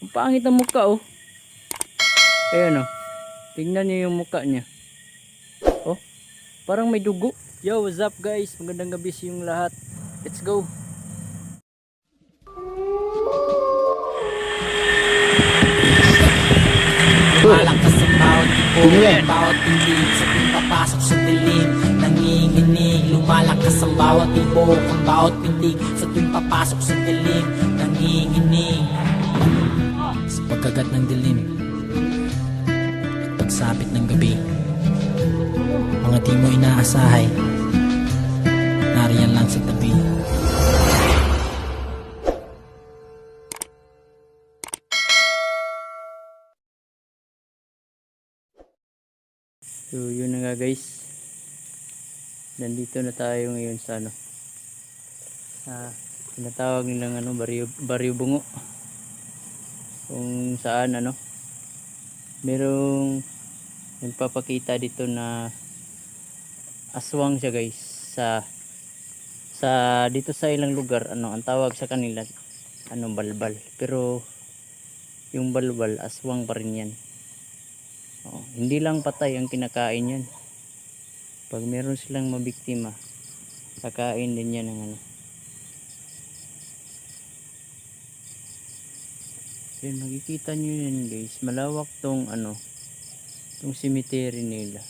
Ang pangit ng mukha oh. Ayan oh. Tingnan niyo yung mukha niya. Oh, parang may dugo. Yo, what's up guys? Magandang gabi sa yung lahat. Let's go. Malakas ang bawat ipo Bawat pilig sa tuwing papasok sa dilim Nanginginig Lumalakas ang bawat ipo Ang bawat pilig sa tuwing papasok sa dilim Nanginginig Sa pagkagat ng dilim At pagsapit ng gabi Mga di mo inaasahay Nariyan lang sa tabi So, yun na nga guys. Nandito na tayo ngayon sa ano. Ah, tinatawag nilang ano, baryo, baryo bungo. Kung saan ano. Merong nagpapakita dito na aswang siya guys sa sa dito sa ilang lugar ano ang tawag sa kanila ano balbal pero yung balbal aswang pa rin yan Oo, hindi lang patay ang kinakain yan. Pag meron silang mabiktima, kakain din yan ng ano. Yan, makikita nyo yan guys. Malawak tong ano, tong cemetery nila.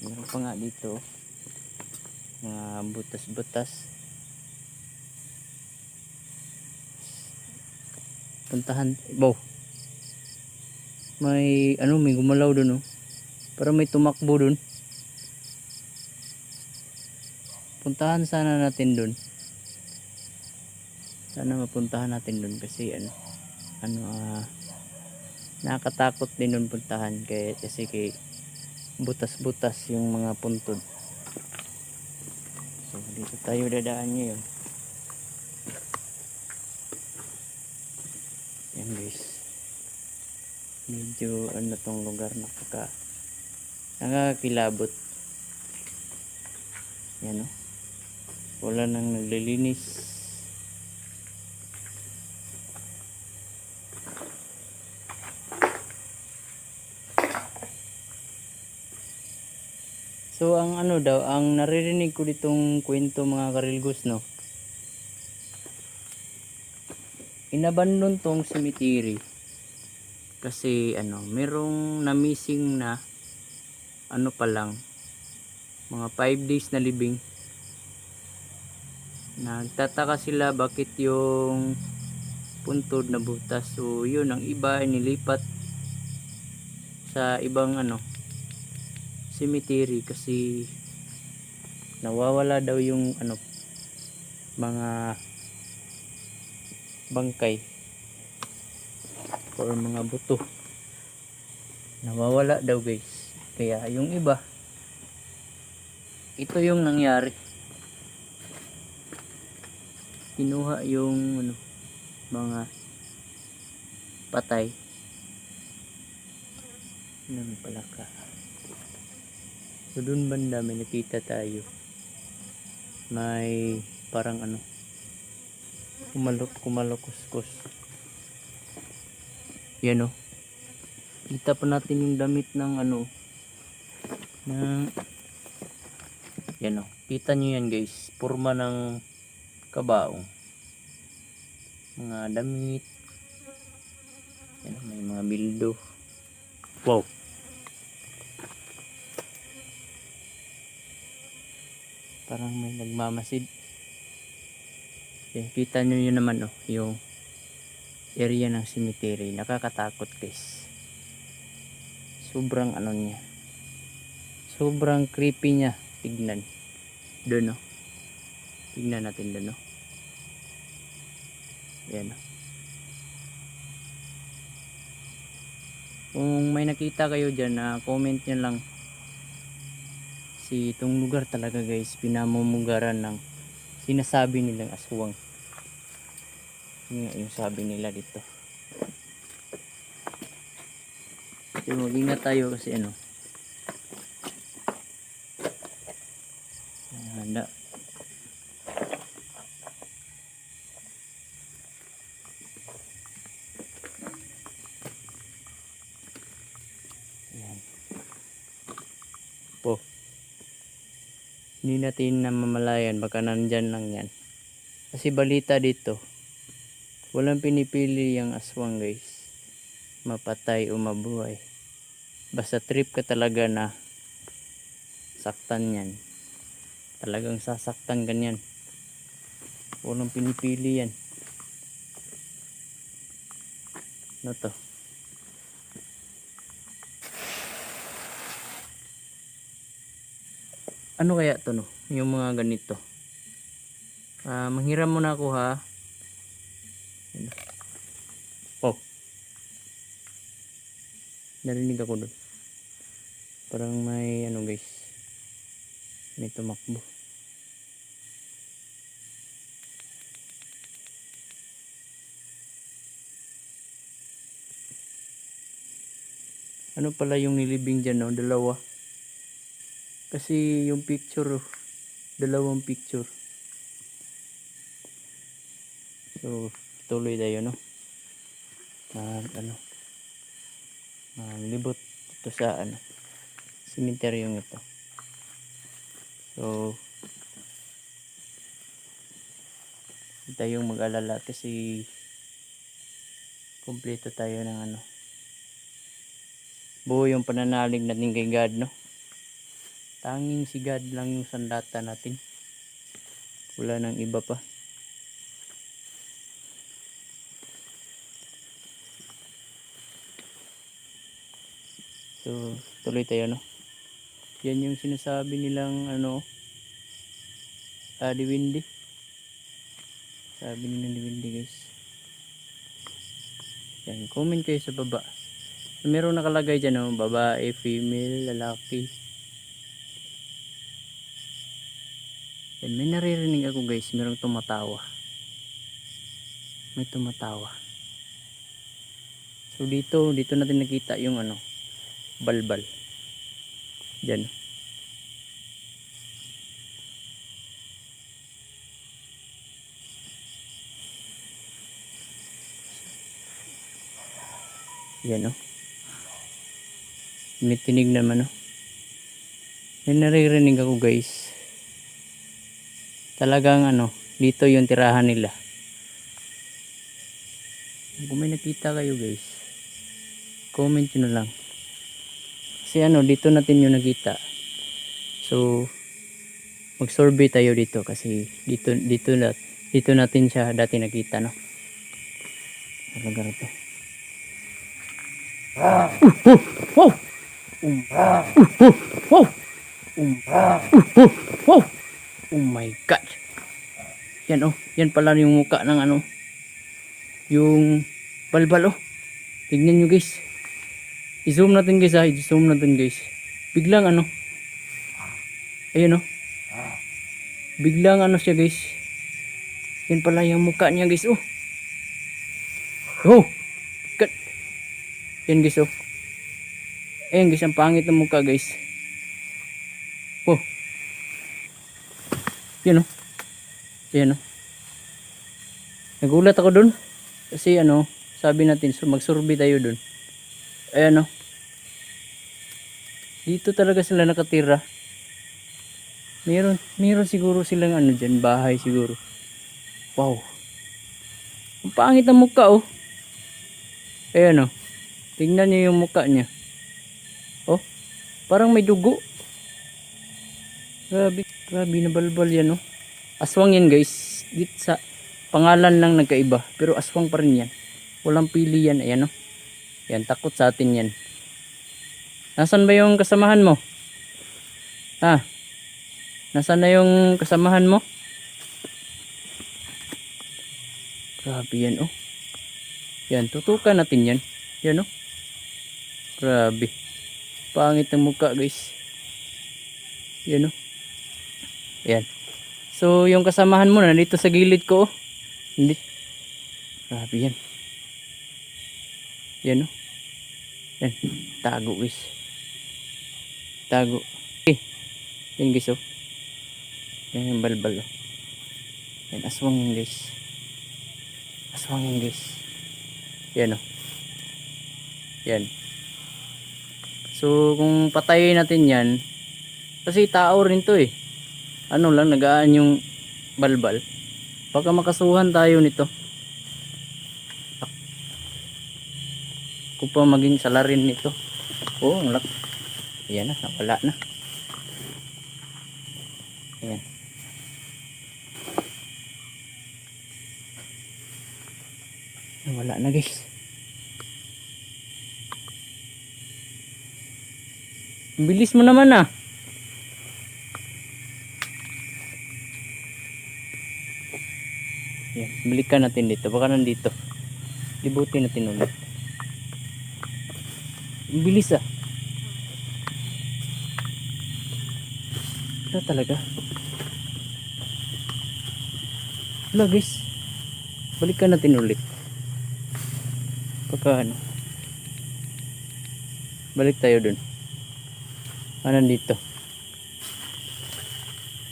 Meron pa nga dito, mga butas-butas. Puntahan, wow, may ano may gumalaw doon oh. Para may tumakbo doon. Puntahan sana natin doon. Sana mapuntahan natin doon kasi ano ano ah nakakatakot din doon puntahan kay kasi kay butas-butas yung mga puntod. So dito tayo dadaan ngayon. Yan guys medyo ano tong lugar nakaka nakakakilabot yan o wala nang naglilinis so ang ano daw ang naririnig ko ditong kwento mga karilgos no? Inabandon tong cemetery kasi ano merong na missing na ano pa lang mga 5 days na libing. Nagtataka sila bakit yung puntod na butas. So yun ang iba nilipat sa ibang ano cemetery kasi nawawala daw yung ano mga bangkay or mga buto. Nawawala daw guys. Kaya yung iba ito yung nangyari. Kinuha yung ano mga patay. Ng palaka so dun banda may nakita tayo may parang ano kumalok kumalokuskus yan o. Kita pa natin yung damit ng ano. Ng yan o. Kita nyo yan guys. Purma ng kabaong. Mga damit. Yan may mga bildo. Wow. Parang may nagmamasid. Yan, kita nyo yun naman o. Yung area ng cemetery. Nakakatakot guys. Sobrang ano niya. Sobrang creepy niya. Tignan. Doon no tignan natin doon no yan no kung may nakita kayo dyan na comment nyo lang si itong lugar talaga guys pinamumugaran ng sinasabi nilang aswang. Yun nga yung sabi nila dito. So mag-ingat tayo kasi ano handa Hindi natin namamalayan, baka nandyan lang yan. Kasi balita dito, walang pinipili yung aswang guys. Mapatay o mabuhay. Basta trip ka talaga na saktan yan. Talagang sasaktan ganyan. Walang pinipili yan. Ano to? Ano kaya to no? Yung mga ganito. Ah, manghiram muna ako ha. Oh. Narinig ako doon. Parang may ano guys. May tumakbo. Ano pala yung nilibing dyan no? Dalawa. Kasi yung picture, oh, dalawang picture. So, tuloy tayo, no? Mag, ano, maglibot dito sa, ano, cemetery ito. So, tayong mag-alala kasi kumpleto tayo ng ano buo yung pananalig natin kay God no tanging si God lang yung sandata natin. Wala nang iba pa. So tuloy tayo no? Yan yung sinasabi nilang ano ah diwindi sabi nila diwindi guys. Yan comment kayo sa baba. Meron nakalagay dyan, oh, babae, female, lalaki. Yan, may naririnig ako guys, merong tumatawa. May tumatawa. So dito, dito natin nakita yung ano, balbal. Diyan. Yan oh. May tinig naman oh. May naririnig ako guys. Talagang ano, dito yung tirahan nila. Kung may nakita kayo guys, comment nyo na lang. Kasi ano, dito natin yung nakita. So, mag-survey tayo dito kasi dito dito na dito natin siya dati nakita no. Ano lugar to? Uh, uh, wow! Um, uh, uh, wow! Um, uh, uh, wow! Oh my God! Yan oh, yan pala yung muka ng ano, yung balbal oh. Tignan nyo guys. I-zoom natin guys ha, i-zoom natin guys. Biglang ano, ayun oh. Biglang ano siya guys. Yan pala yung muka niya guys oh. Oh! God. Yan guys oh. Ayan guys, ang pangit ng mukha guys. Oh. Yan oh. Yan oh. Nagulat ako dun. Kasi ano, sabi natin, so mag-survey tayo dun. Ayan oh. Dito talaga sila nakatira. Meron, meron siguro silang ano dyan, bahay siguro. Wow. Ang pangit ng mukha oh. Ayan oh. Tingnan niyo yung mukha niya. Oh, parang may dugo. Grabe, grabe na balbal yan oh. Aswang yan guys. Dito sa pangalan lang nagkaiba. Pero aswang pa rin yan. Walang pili yan. Ayan oh. Yan, takot sa atin yan. Nasaan ba yung kasamahan mo? Ha? Nasaan na yung kasamahan mo? Grabe yan oh. Yan, tutukan natin yan. Yan oh. Grabe. Pangit ng mukha guys. Yan oh. Yan. So, yung kasamahan mo na dito sa gilid ko oh. Hindi. Grabe yan. Yan oh. Yan. Tago guys. Tago. Okay. Yan guys oh. Yan yung balbal oh. Yan aswang yan guys. Aswang yan guys. Yan oh. Yan. So kung patayin natin yan kasi tao rin to eh. Ano lang nagaan yung balbal. Baka makasuhan tayo nito. Ako pa maging salarin nito. Oh, ang lak. Ayan na, nawala na. Ayan. Nawala na guys. Bilis mo naman ah. Yan, balikan natin dito. Baka nandito. Libutin natin ulit. Bilis ah. Wala talaga. Wala guys. Balikan natin ulit. Baka ano. Balik tayo dun. Ah, nandito.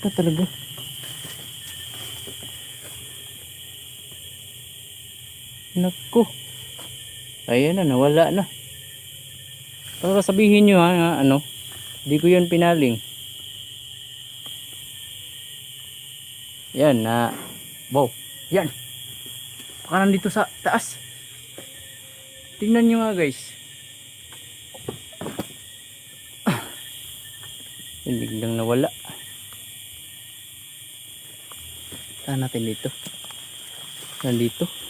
Wala talaga. Naku. Ayan na, nawala na. Para sabihin nyo ha, nga, ano, di ko yun pinaling. Yan na, wow, yan. Baka nandito sa taas. Tingnan nyo nga guys. Ah. Yan, nawala. Saan natin dito? Nandito. Nandito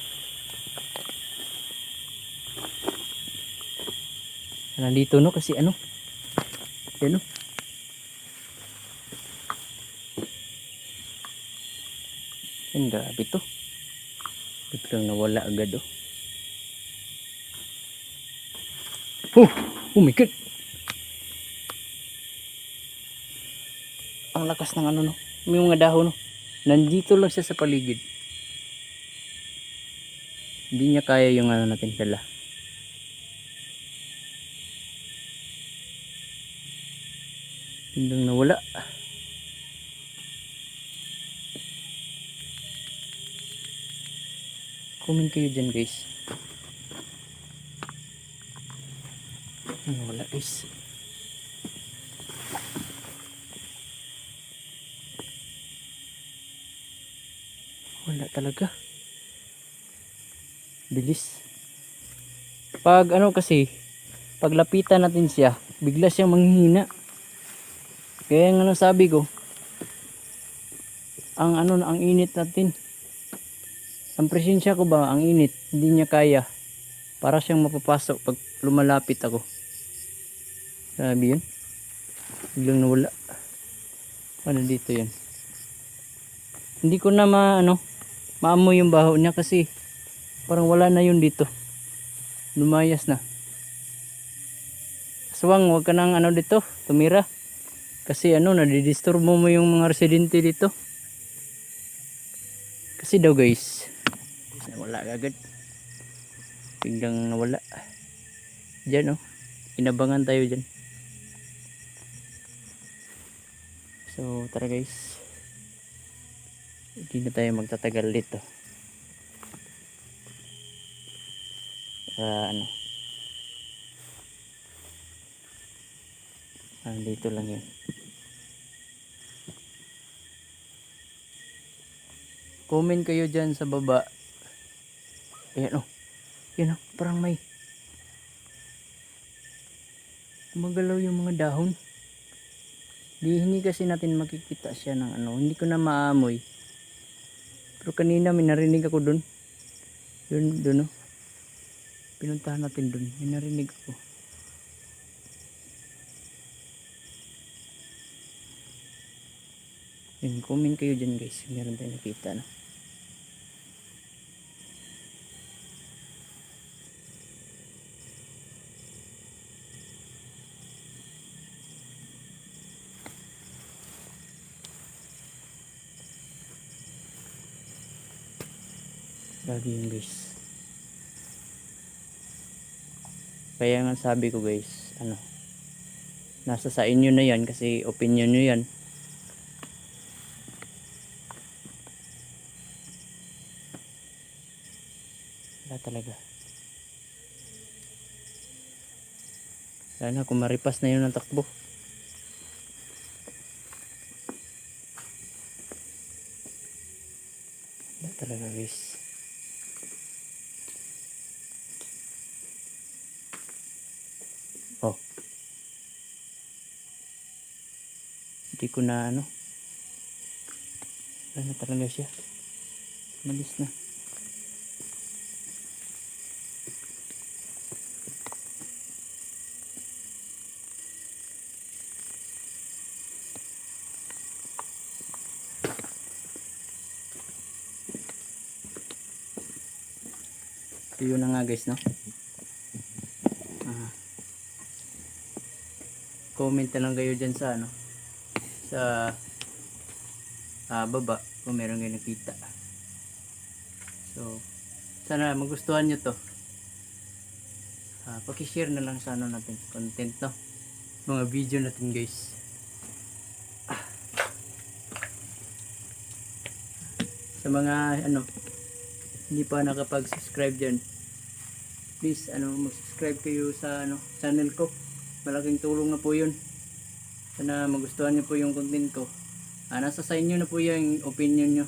no kasi ano? Yan no. Yan grabe to. Biglang nawala agad oh. Oh! Oh my god! Ang lakas ng ano no. May mga dahon no. Nandito lang siya sa paligid. Hindi niya kaya yung ano natin dala. Biglang nawala. Comment kayo dyan guys. Ano wala guys. Wala talaga. Bilis. Pag ano kasi, paglapitan natin siya, bigla siyang manghihina. Kaya nga ano sabi ko, ang ano ang init natin. Ang presensya ko ba, ang init, hindi niya kaya. Para siyang mapapasok pag lumalapit ako. Sabi yun. Biglang nawala. Ano dito yun? Hindi ko na ma, ano, maamoy yung baho niya kasi parang wala na yun dito. Lumayas na. Aswang, huwag ka nang ano dito, tumira. Kasi ano, nadidisturbo mo yung mga residente dito. Kasi daw guys, wala agad. Biglang nawala. Diyan oh, inabangan tayo dyan. So tara guys. Hindi na tayo magtatagal dito. Para ano. Ah, dito lang yun. Comment kayo dyan sa baba. Ayan oh. Yan oh, parang may gumagalaw yung mga dahon. Di, hindi kasi natin makikita siya ng ano. Hindi ko na maamoy. Pero kanina may narinig ako dun. Dun, dun oh. Pinuntahan natin dun. May narinig ako. Yun, comment kayo dyan guys. Meron tayong nakita na. Lagi yun guys. Kaya nga sabi ko guys, ano, nasa sa inyo na yan kasi opinion nyo yan. talaga. Sana kung maripas na yun ang takbo. Wala talaga guys. Oh. Hindi ko na ano. Wala na talaga siya. Malis na. Guys no. Ah. Comment na lang kayo dyan sa ano. Sa ah, baba kung meron kayo nakita. So sana magustuhan nyo to. Ah, pakishare na lang sa ano natin content no. Mga video natin guys. Ah. Sa mga ano hindi pa nakapag-subscribe dyan please ano mag-subscribe kayo sa ano channel ko. Malaking tulong na po yun. Sana magustuhan niyo po yung content ko. Ah, nasa sa inyo na po yung opinion nyo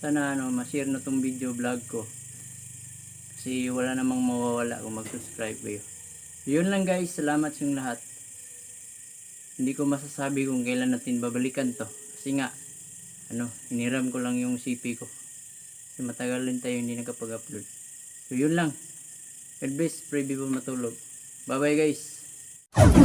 sana ano ma-share na tong video vlog ko. Kasi wala namang mawawala kung mag-subscribe kayo. Yun lang guys. Salamat sa lahat. Hindi ko masasabi kung kailan natin babalikan to. Kasi nga ano hiniram ko lang yung CP ko. Kasi matagal din tayo hindi nakapag-upload. So yun lang God bless. Pray before matulog. Bye-bye guys.